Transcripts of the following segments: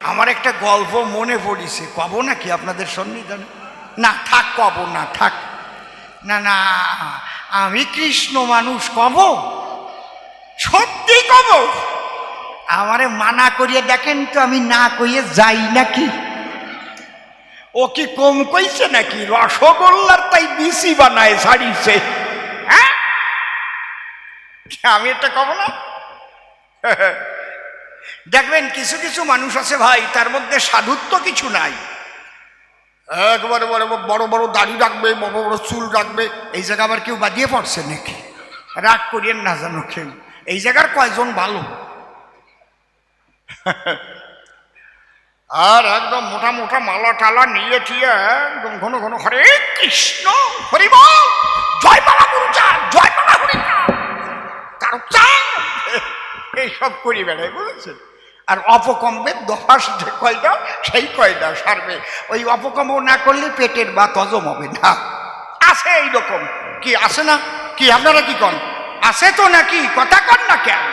আমার একটা গল্প মনে পড়িছে। কব নাকি আপনাদের সন্নিধানে? না, থাক, কব না, থাক। না না, আমি কৃষ্ণ মানুষ কব? সত্যি কব? আমারে মানা করিয়ে দেখেন তো আমি না কইয়ে যাই নাকি। ও কি কম কইছে নাকি? রসগোল্লার তাই বিসি বানায় ছাড়িছে। আমি এটা কব না? দেখবেন, কিছু কিছু মানুষ আছে ভাই, তার মধ্যে সাধুত্ব কিছু নাই। একবারে, বড় বড় বড় দাড়ি রাখবে, বড় বড় চুল রাখবে, এই জায়গা আবার কেউ বাদিয়ে পড়ছে নাকি? রাগ করিয়েন না জানো কেউ। এই জায়গার কয়জন ভালো? আর একদম মোটা মোটা মালা টালা নিয়ে ঠিয়ে একদম ঘন ঘন, হরে কৃষ্ণ, হরি বল! জয় গুরুচা জয় এইসব করি বেড়ায় বুঝেছেন? আর অপকম্পের দশ যে কয়টা, সেই কয়টা সারবে। ওই অপকম্প না করলে পেটের বা তজম হবে না। আছে এইরকম। কি আছে না? কি আপনারা কি কন? আছে তো নাকি? কথা কন না কেন?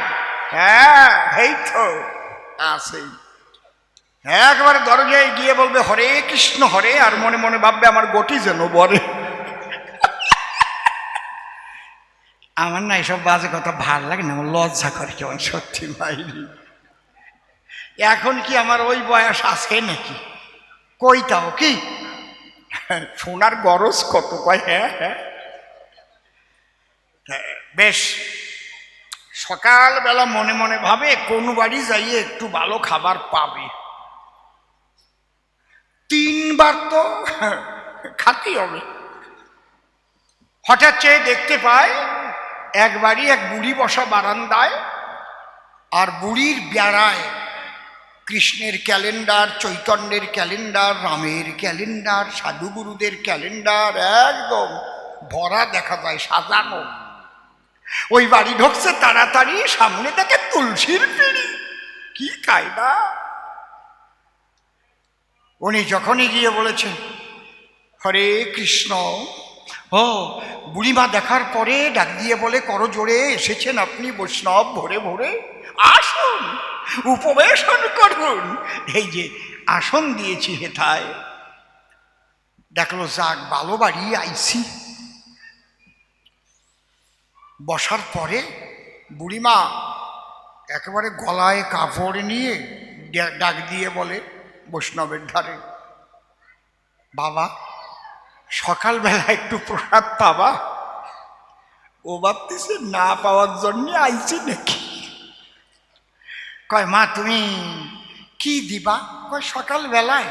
হ্যাঁ এই তো আছে একবারে দরজায় গিয়ে বলবে, হরে কৃষ্ণ, হরে, আর মনে মনে ভাববে আমার গটি যেন বরে। আমার না এইসব বাজে কথা ভালো লাগে না আমার লজ্জা করে কেমন সত্যি মাইরি। এখন কি আমার ওই বয়স আছে নাকি? কইতাও কি? সোনার গরজ কত কয় হ্যাঁ হ্যাঁ। হ্যাঁ, বেশ। সকালবেলা মনে মনে ভাবে কোন বাড়ি যাইয়ে একটু ভালো খাবার পাবে। তিনবার তো খাতেই হবে। হঠাৎ চেয়ে দেখতে পায় এক বাড়ি এক বুড়ি বসা বারান্দায় আর বুড়ির বেড়ায় কৃষ্ণের ক্যালেন্ডার, চৈতন্যের ক্যালেন্ডার, রামের ক্যালেন্ডার, সাধুগুরুদের ক্যালেন্ডার, একদম ভরা দেখা যায়, সাজানো। ওই বাড়ি ঢুকছে তাড়াতাড়ি, সামনে দেখে তুলসীর পিড়ি। কি কায়দা? উনি যখনই গিয়ে বলেছেন, হরে কৃষ্ণ ও, বুড়িমা দেখার পরে ডাক দিয়ে বলে, কর জোরে, এসেছেন আপনি বৈষ্ণব, ভরে ভরে। আসুন, উপবেশন করুন। এই যে আসন দিয়েছি হেথায়। দেখল, যাক ভালো বাড়ি আইসি। বসার পরে বুড়িমা একেবারে গলায় কাপড় নিয়ে ডাক দিয়ে বলে, বৈষ্ণবের ধারে, বাবা সকালবেলা একটু প্রসাদ পাবা। ও ভাবতেছে, না পাওয়ার জন্য আইছি নাকি? কয়, মা, তুমি কি দিবা? কয়, সকালবেলায়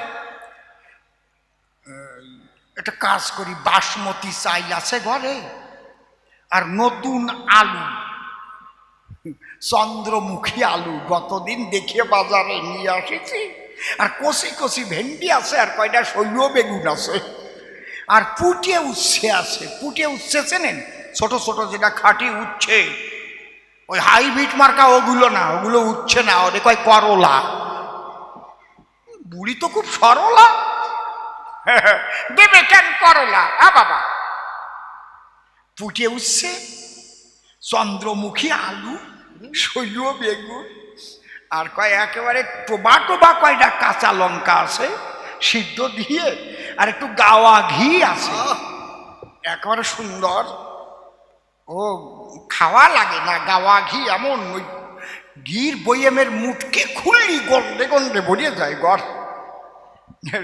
একটা কাজ করি, বাসমতি চাইল আছে ঘরে আর নতুন আলু, চন্দ্রমুখী আলু, গতদিন দেখে বাজারে নিয়ে আসেছি। আর কষি কষি ভেন্ডি আছে আর কয়টা শৈল বেগুন আছে। আর পুটে উচ্ছে আছে, পুটে উচ্ছে চেনেন? ছোট ছোট যেটা খাঁটি উচ্ছে। ওই হাইব্রিড মার্কা ওগুলো না, ওগুলো উচ্ছে না, ওদের কয় করলা। বুড়ি তো খুব সরলা। দেবে কেন করলা? আ বাবা। পুটে উচ্ছে, চন্দ্রমুখী আলু, শৈল, বেগুন, আর কয় একেবারে টোবা টোবা কয়টা কাঁচা লঙ্কা আছে, সিদ্ধ দিয়ে আর একটু গাওয়া ঘি আছে। একেবারে সুন্দর। ও খাওয়া লাগে না গাওয়া ঘি এমন ওই ঘির বইয়েমের মুটকে খুললি গন্ডে গন্ডে ভরিয়ে যায় গড়।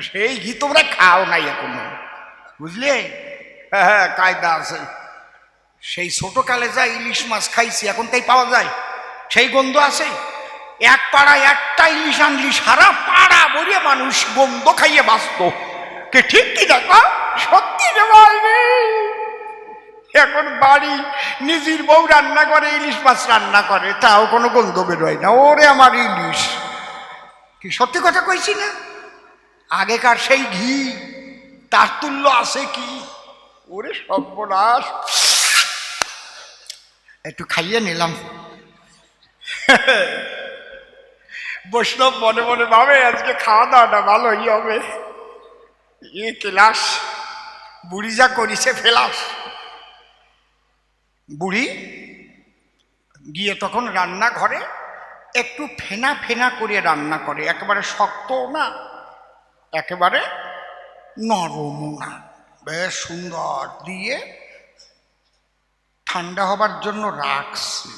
সেই ঘি তোমরা খাও নাই এখনও বুঝলে? হ্যাঁ হ্যাঁ কায়দা আছে। সেই ছোটকালে যা ইলিশ মাছ খাইছি এখন তাই পাওয়া যায়। সেই গন্ধ আছে। এক পাড়ায় একটা ইলিশ আনলি সারা পাড়া বলিয়ে মানুষ গন্ধ খাইয়ে বাঁচত। কে ঠিক কি দেখো, সত্যি এখন বাড়ি নিজের বউ রান্না করে, ইলিশ মাছ রান্না করে, তাও কোনো গন্ধ বেরোয় না। ওরে আমার ইলিশ। কি সত্যি কথা কইছি না? আগেকার সেই ঘি, তার তুল্য আছে কি? ওরে সর্বনাশ। একটু খাইয়ে নিলাম। বৈষ্ণব মনে মনে ভাবে, আজকে খাওয়া দাওয়াটা ভালোই হবে। এ ক্লাস, বুড়ি যা করিছে ফেলাস। বুড়ি গিয়ে তখন রান্নাঘরে একটু ফেনা ফেনা করে রান্না করে, একেবারে শক্তও না, একেবারে নরমও না। বেশ সুন্দর দিয়ে ঠান্ডা হবার জন্য রাখছে।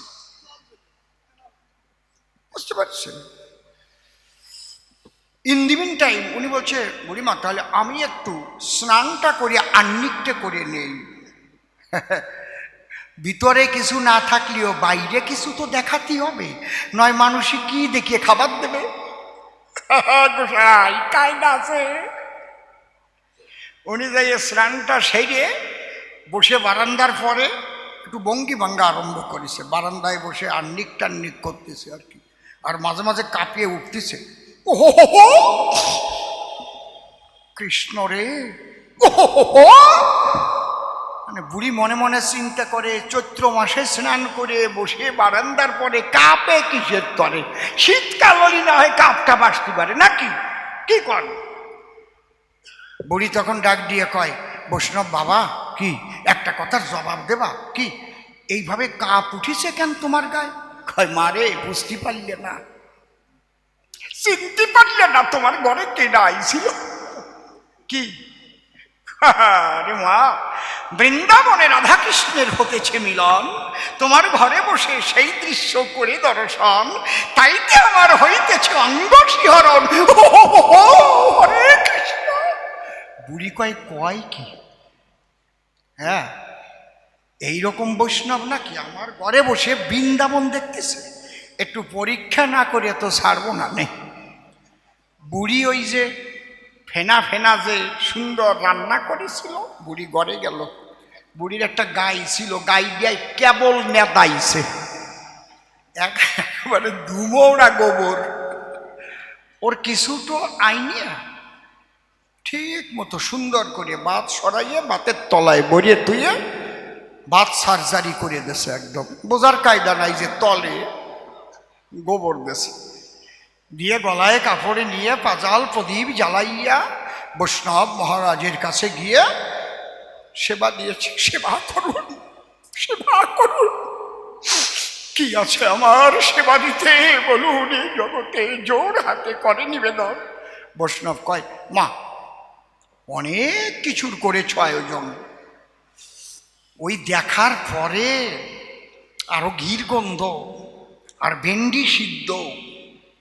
বুঝতে পারছেন? ইন দিমিন টাইম উনি বলছে বুড়িমা তাহলে আমি একটু স্নানটা করে আন্নিকটা করে নেই। ভিতরে কিছু না থাকলেও বাইরে কিছু তো দেখাতেই হবে। নয় মানুষই কি দেখিয়ে খাবার দেবে? গোসাই কায়দা আছে। উনি যাই স্নানটা সেরে বসে বারান্দার পরে একটু বঙ্গি ভাঙ্গা আরম্ভ করেছে। বারান্দায় বসে আন্নিক টান্নিক করতেছে আর কি। আর মাঝে মাঝে কাঁপিয়ে উঠতেছে! কৃষ্ণ রে! মানে বুড়ি মনে মনে চিন্তা করে চৈত্র মাসে স্নান করে বসে বারান্দার পরে কাপে কিসের তরে? শীতকাল হলি না হয় কাপটা বাসতে পারে নাকি? কি কর? বুড়ি তখন ডাক দিয়ে কয় বৈষ্ণব বাবা কি একটা কথার জবাব দেবা? কি এইভাবে কাপ উঠিছে কেন তোমার গায়ে? কয় মারে বুঝতে পারলে না। চিনতে পারলে না তোমার ঘরে কেডা আইছিল? কি? আরে মা, বৃন্দাবনে রাধাকৃষ্ণের হতেছে মিলন। তোমার ঘরে বসে সেই দৃশ্য করে দর্শন। তাইতে আমার হইতেছে অঙ্গ শিহরণ। হরে কৃষ্ণ। বুড়ি কয় কয় কি? হ্যাঁ এইরকম বৈষ্ণব নাকি আমার ঘরে বসে বৃন্দাবন দেখতেছে? একটু পরীক্ষা না করে তো ছাড়বো না, নেই। বুড়ি ওই যে ফেনা ফেনা যে সুন্দর রান্না করেছিল, বুড়ি ঘরে গেল। বুড়ির একটা গাই ছিল গাই দিয়ে কেবল নেতাইছে একেবারে ধুমৌড়া গোবর। ওর কিছু তো আইনিয়া। ঠিক মতো সুন্দর করে বাত সরাইয়ে বাতের তলায় বরিয়ে তুইয়ে বাত সার্জারি করে দেছে একদম। বোঝার কায়দা নাই যে তলে গোবর দেছে। দিয়ে গলায় কাপড়ে নিয়ে পাজাল প্রদীপ জ্বালাইয়া বৈষ্ণব মহারাজের কাছে গিয়ে সেবা দিয়েছে। সেবা করুন সেবা করুন। কি আছে আমার সেবা দিতে? বলুন এই জগতে জোর হাতে করে নিবেদন। বৈষ্ণব কয়, মা, অনেক কিছুর করেছ আয়োজন। ওই দেখার পরে আরও ঘির গন্ধ আর ভেন্ডি সিদ্ধ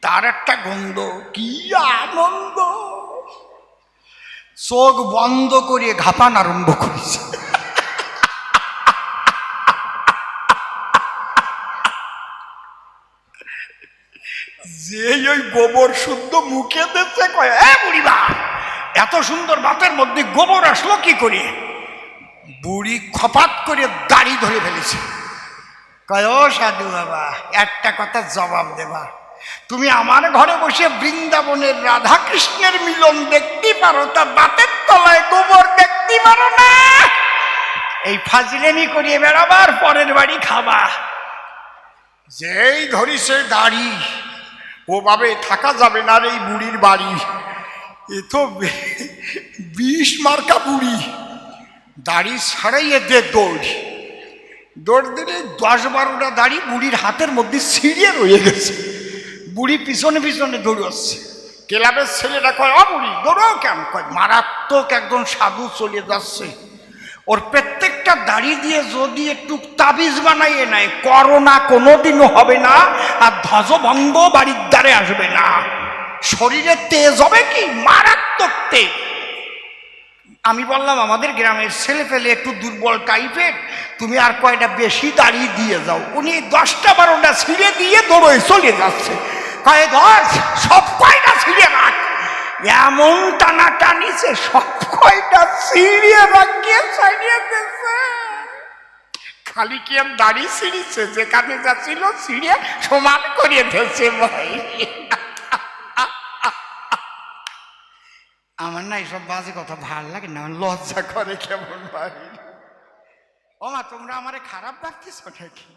তার একটা গন্ধ, কি আনন্দ। চোখ বন্ধ করে ঘাপান আরম্ভ করেছে। যে ওই গোবর শুদ্ধ মুখে দিচ্ছে কয়, এ বুড়িমা, এত সুন্দর বাতের মধ্যে গোবর আসলো কি করে? বুড়ি খপাত করে দাড়ি ধরে ফেলেছে। কয় সাধু বাবা, একটা কথা জবাব দেবা। তুমি আমার ঘরে বসে বৃন্দাবনের রাধা কৃষ্ণের মিলন দেখতে পারো, তা বাতের তলায় গোবর দেখতে পারো না। এই ফাজলেমি করিয়ে বেড়াবার পরের বাড়ি খাবা। যেই ধরিছে দাড়ি ও ভাবে থাকা যাবে না এই বুড়ির বাড়ি। এ তো বিষ মার্কা বুড়ি। দাড়ি ছাড়াইয়ে দে দৌড়। দৌড় দিলে দশ বারোটা দাড়ি বুড়ির হাতের মধ্যে ছিঁড়িয়ে রয়ে গেছে। বুড়ি পিছনে পিছনে দৌড়চ্ছে। ক্লাবের ছেলেরা কয়, অ বুড়ি দৌড়ো কেন? কয়, মারাত্মক একজন সাধু চলে যাচ্ছে। ওর প্রত্যেকটা দাড়ি দিয়ে যদি একটু তাবিজ বানাইয়ে নেয়, করোনা কোনোদিনও হবে না আর ধ্বজভঙ্গ বাড়ির দ্বারে আসবে না। শরীরে তেজ হবে কি? মারাত্মক তেজ। আমি বললাম, আমাদের গ্রামের ছেলে ফেলে একটু দুর্বল টাইপের, তুমি আর কয়টা বেশি দাঁড়িয়ে দিয়ে যাও। উনি দশটা বারোটা ছিঁড়ে দিয়ে দৌড়ে চলে যাচ্ছে। কয়ে ধর, সব কয়টা ছিঁড়ে রাখ। এমন টানা টানিছে, সব কয়টা ছিঁড়িয়ে রাখিয়ে ছাড়িয়ে দিচ্ছে খালি কি দাড়ি ছিঁড়িছে, যেখানে যাচ্ছিল ছিঁড়ে সমান করিয়ে দিয়েছে ভাই। আমার না এইসব বাজে কথা ভালো লাগে না, লজ্জা করে কেমন ভাই। ও মা তোমরা আমারে খারাপ ভাবতেছ নাকি?